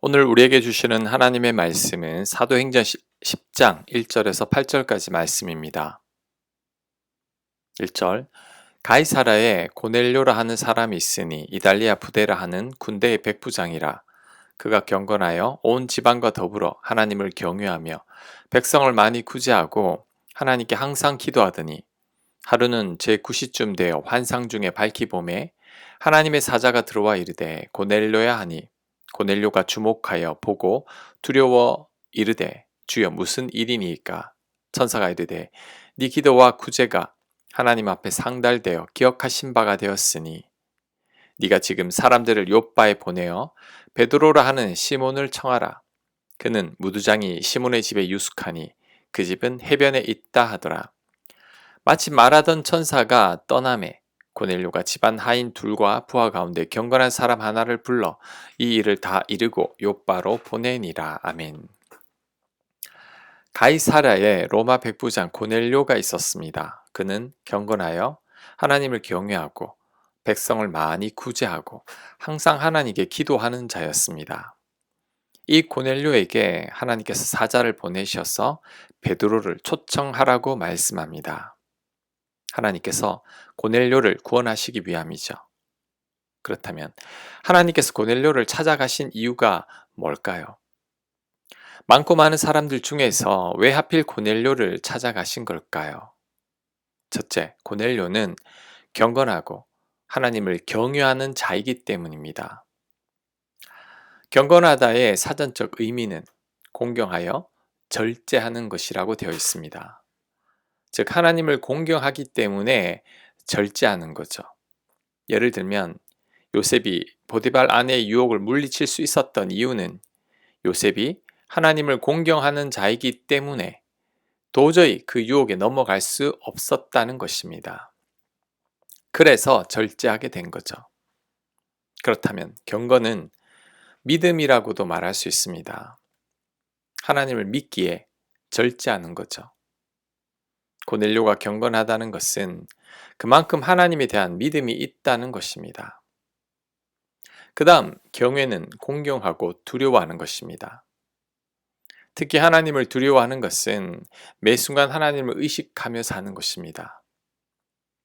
오늘 우리에게 주시는 하나님의 말씀은 사도행전 10장 1절에서 8절까지 말씀입니다. 1절 가이사라에 고넬료라 하는 사람이 있으니 이달리아 부대라 하는 군대의 백부장이라 그가 경건하여 온 지방과 더불어 하나님을 경외하며 백성을 많이 구제하고 하나님께 항상 기도하더니 하루는 제9시쯤 되어 환상 중에 밝히 봄에 하나님의 사자가 들어와 이르되 고넬료야 하니 고넬료가 주목하여 보고 두려워 이르되 주여 무슨 일이니까? 천사가 이르되 네 기도와 구제가 하나님 앞에 상달되어 기억하신 바가 되었으니 네가 지금 사람들을 요바에 보내어 베드로라 하는 시몬을 청하라. 그는 무두장이 시몬의 집에 유숙하니 그 집은 해변에 있다 하더라. 마치 말하던 천사가 떠남에 고넬료가 집안 하인 둘과 부하 가운데 경건한 사람 하나를 불러 이 일을 다 이르고 요바로 보내니라. 아멘. 가이사라에 로마 백부장 고넬료가 있었습니다. 그는 경건하여 하나님을 경외하고 백성을 많이 구제하고 항상 하나님께 기도하는 자였습니다. 이 고넬료에게 하나님께서 사자를 보내셔서 베드로를 초청하라고 말씀합니다. 하나님께서 고넬료를 구원하시기 위함이죠. 그렇다면 하나님께서 고넬료를 찾아가신 이유가 뭘까요? 많고 많은 사람들 중에서 왜 하필 고넬료를 찾아가신 걸까요? 첫째, 고넬료는 경건하고 하나님을 경유하는 자이기 때문입니다. 경건하다의 사전적 의미는 공경하여 절제하는 것이라고 되어 있습니다. 즉 하나님을 공경하기 때문에 절제하는 거죠. 예를 들면 요셉이 보디발 아내의 유혹을 물리칠 수 있었던 이유는 요셉이 하나님을 공경하는 자이기 때문에 도저히 그 유혹에 넘어갈 수 없었다는 것입니다. 그래서 절제하게 된 거죠. 그렇다면 경건은 믿음이라고도 말할 수 있습니다. 하나님을 믿기에 절제하는 거죠. 고넬료가 경건하다는 것은 그만큼 하나님에 대한 믿음이 있다는 것입니다. 그 다음 경외는 공경하고 두려워하는 것입니다. 특히 하나님을 두려워하는 것은 매 순간 하나님을 의식하며 사는 것입니다.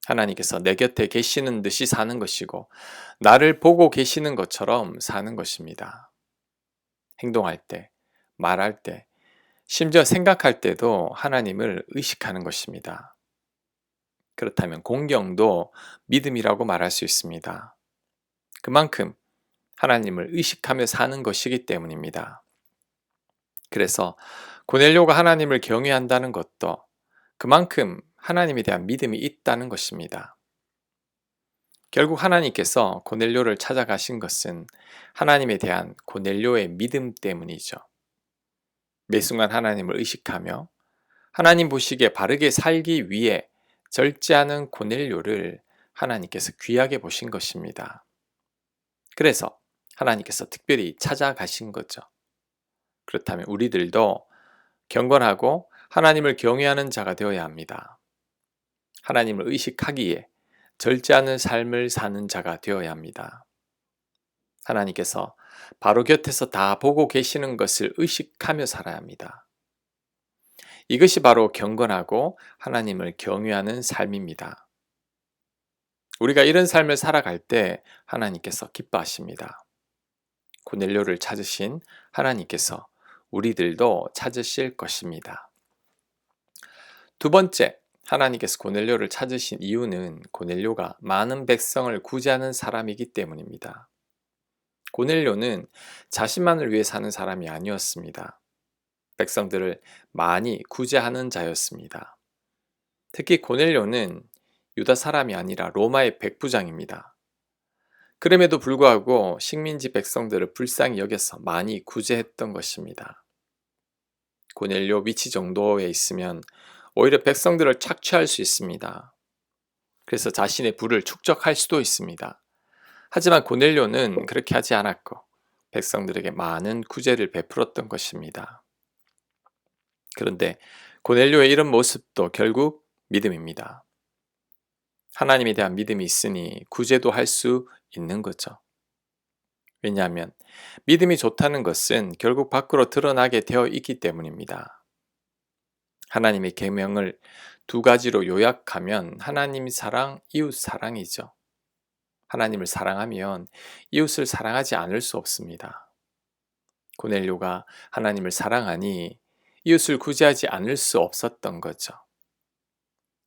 하나님께서 내 곁에 계시는 듯이 사는 것이고, 나를 보고 계시는 것처럼 사는 것입니다. 행동할 때, 말할 때, 심지어 생각할 때도 하나님을 의식하는 것입니다. 그렇다면 공경도 믿음이라고 말할 수 있습니다. 그만큼 하나님을 의식하며 사는 것이기 때문입니다. 그래서 고넬료가 하나님을 경외한다는 것도 그만큼 하나님에 대한 믿음이 있다는 것입니다. 결국 하나님께서 고넬료를 찾아가신 것은 하나님에 대한 고넬료의 믿음 때문이죠. 매 순간 하나님을 의식하며 하나님 보시기에 바르게 살기 위해 절제하는 고넬료를 하나님께서 귀하게 보신 것입니다. 그래서 하나님께서 특별히 찾아가신 거죠. 그렇다면 우리들도 경건하고 하나님을 경외하는 자가 되어야 합니다. 하나님을 의식하기에 절제하는 삶을 사는 자가 되어야 합니다. 하나님께서 바로 곁에서 다 보고 계시는 것을 의식하며 살아야 합니다. 이것이 바로 경건하고 하나님을 경외하는 삶입니다. 우리가 이런 삶을 살아갈 때 하나님께서 기뻐하십니다. 고넬료를 찾으신 하나님께서 우리들도 찾으실 것입니다. 두 번째, 하나님께서 고넬료를 찾으신 이유는 고넬료가 많은 백성을 구제하는 사람이기 때문입니다. 고넬료는 자신만을 위해 사는 사람이 아니었습니다. 백성들을 많이 구제하는 자였습니다. 특히 고넬료는 유다 사람이 아니라 로마의 백부장입니다. 그럼에도 불구하고 식민지 백성들을 불쌍히 여겨서 많이 구제했던 것입니다. 고넬료 위치 정도에 있으면 오히려 백성들을 착취할 수 있습니다. 그래서 자신의 부를 축적할 수도 있습니다. 하지만 고넬료는 그렇게 하지 않았고 백성들에게 많은 구제를 베풀었던 것입니다. 그런데 고넬료의 이런 모습도 결국 믿음입니다. 하나님에 대한 믿음이 있으니 구제도 할 수 있는 거죠. 왜냐하면 믿음이 좋다는 것은 결국 밖으로 드러나게 되어 있기 때문입니다. 하나님의 계명을 두 가지로 요약하면 하나님 사랑, 이웃 사랑이죠. 하나님을 사랑하면 이웃을 사랑하지 않을 수 없습니다. 고넬료가 하나님을 사랑하니 이웃을 구제하지 않을 수 없었던 거죠.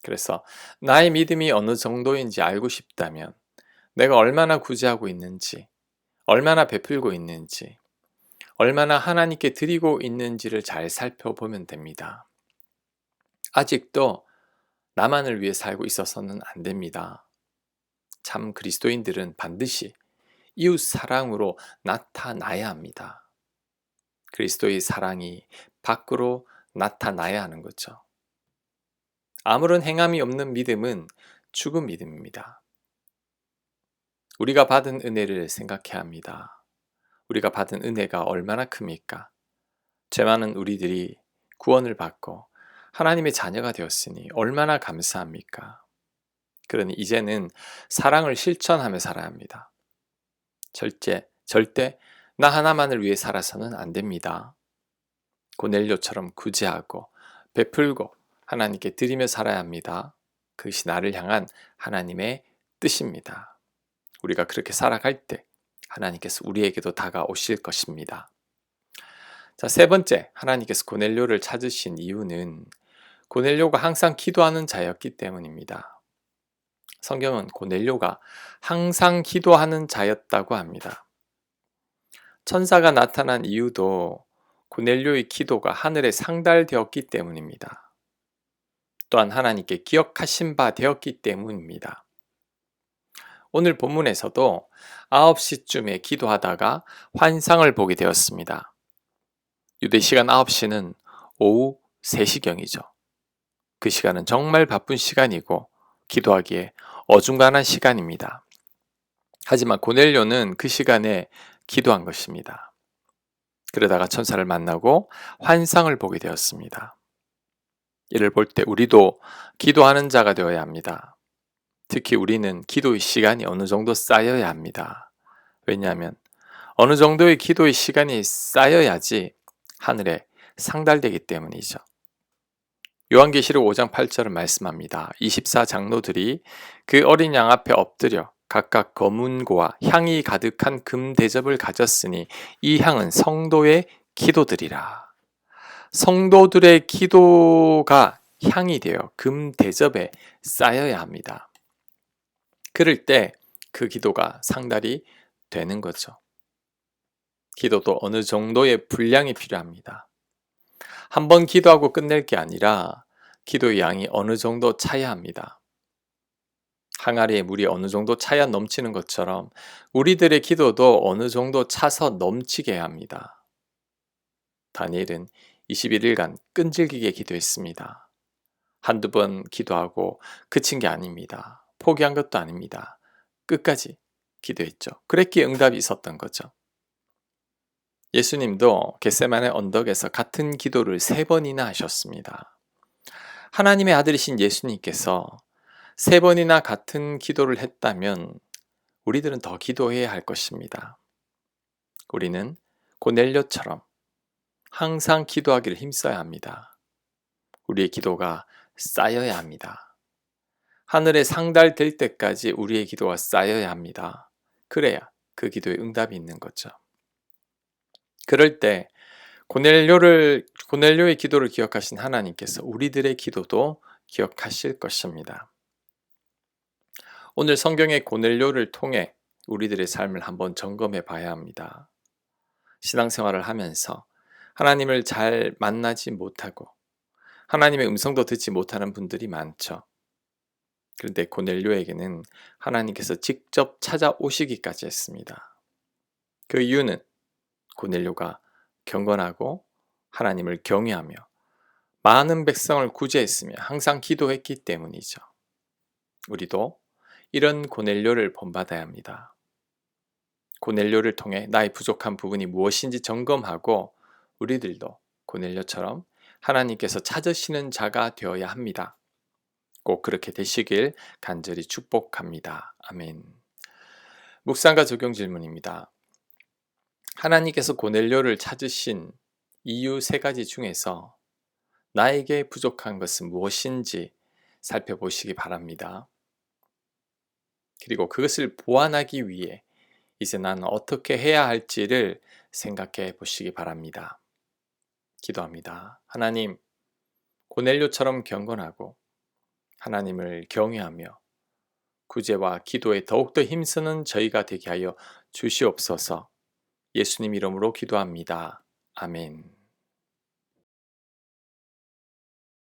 그래서 나의 믿음이 어느 정도인지 알고 싶다면 내가 얼마나 구제하고 있는지, 얼마나 베풀고 있는지, 얼마나 하나님께 드리고 있는지를 잘 살펴보면 됩니다. 아직도 나만을 위해 살고 있어서는 안 됩니다. 참 그리스도인들은 반드시 이웃 사랑으로 나타나야 합니다. 그리스도의 사랑이 밖으로 나타나야 하는 거죠. 아무런 행함이 없는 믿음은 죽은 믿음입니다. 우리가 받은 은혜를 생각해야 합니다. 우리가 받은 은혜가 얼마나 큽니까? 죄 많은 우리들이 구원을 받고 하나님의 자녀가 되었으니 얼마나 감사합니까? 그러니 이제는 사랑을 실천하며 살아야 합니다. 절대, 절대 나 하나만을 위해 살아서는 안 됩니다. 고넬료처럼 구제하고 베풀고 하나님께 드리며 살아야 합니다. 그것이 나를 향한 하나님의 뜻입니다. 우리가 그렇게 살아갈 때 하나님께서 우리에게도 다가오실 것입니다. 자, 세 번째, 하나님께서 고넬료를 찾으신 이유는 고넬료가 항상 기도하는 자였기 때문입니다. 성경은 고넬료가 항상 기도하는 자였다고 합니다. 천사가 나타난 이유도 고넬료의 기도가 하늘에 상달되었기 때문입니다. 또한 하나님께 기억하신 바 되었기 때문입니다. 오늘 본문에서도 9시쯤에 기도하다가 환상을 보게 되었습니다. 유대 시간 9시는 오후 3시경이죠. 그 시간은 정말 바쁜 시간이고 기도하기에 어중간한 시간입니다. 하지만 고넬료는 그 시간에 기도한 것입니다. 그러다가 천사를 만나고 환상을 보게 되었습니다. 이를 볼 때 우리도 기도하는 자가 되어야 합니다. 특히 우리는 기도의 시간이 어느 정도 쌓여야 합니다. 왜냐하면 어느 정도의 기도의 시간이 쌓여야지 하늘에 상달되기 때문이죠. 요한계시록 5장 8절은 말씀합니다. 24 장로들이 그 어린 양 앞에 엎드려 각각 검은고와 향이 가득한 금 대접을 가졌으니 이 향은 성도의 기도들이라. 성도들의 기도가 향이 되어 금 대접에 쌓여야 합니다. 그럴 때 그 기도가 상달이 되는 거죠. 기도도 어느 정도의 분량이 필요합니다. 한 번 기도하고 끝낼 게 아니라 기도의 양이 어느 정도 차야 합니다. 항아리에 물이 어느 정도 차야 넘치는 것처럼 우리들의 기도도 어느 정도 차서 넘치게 합니다. 다니엘은 21일간 끈질기게 기도했습니다. 한두 번 기도하고 그친 게 아닙니다. 포기한 것도 아닙니다. 끝까지 기도했죠. 그랬기에 응답이 있었던 거죠. 예수님도 겟세만의 언덕에서 같은 기도를 세 번이나 하셨습니다. 하나님의 아들이신 예수님께서 세 번이나 같은 기도를 했다면 우리들은 더 기도해야 할 것입니다. 우리는 고넬료처럼 항상 기도하기를 힘써야 합니다. 우리의 기도가 쌓여야 합니다. 하늘에 상달될 때까지 우리의 기도가 쌓여야 합니다. 그래야 그 기도에 응답이 있는 거죠. 그럴 때 고넬료를 고넬료의 기도를 기억하신 하나님께서 우리들의 기도도 기억하실 것입니다. 오늘 성경의 고넬료를 통해 우리들의 삶을 한번 점검해 봐야 합니다. 신앙생활을 하면서 하나님을 잘 만나지 못하고 하나님의 음성도 듣지 못하는 분들이 많죠. 그런데 고넬료에게는 하나님께서 직접 찾아오시기까지 했습니다. 그 이유는 고넬료가 경건하고 하나님을 경외하며 많은 백성을 구제했으며 항상 기도했기 때문이죠. 우리도 이런 고넬료를 본받아야 합니다. 고넬료를 통해 나의 부족한 부분이 무엇인지 점검하고 우리들도 고넬료처럼 하나님께서 찾으시는 자가 되어야 합니다. 꼭 그렇게 되시길 간절히 축복합니다. 아멘. 묵상과 적용 질문입니다. 하나님께서 고넬료를 찾으신 이유 세 가지 중에서 나에게 부족한 것은 무엇인지 살펴보시기 바랍니다. 그리고 그것을 보완하기 위해 이제 나는 어떻게 해야 할지를 생각해 보시기 바랍니다. 기도합니다. 하나님, 고넬료처럼 경건하고 하나님을 경외하며 구제와 기도에 더욱더 힘쓰는 저희가 되게 하여 주시옵소서 예수님 이름으로 기도합니다. 아멘.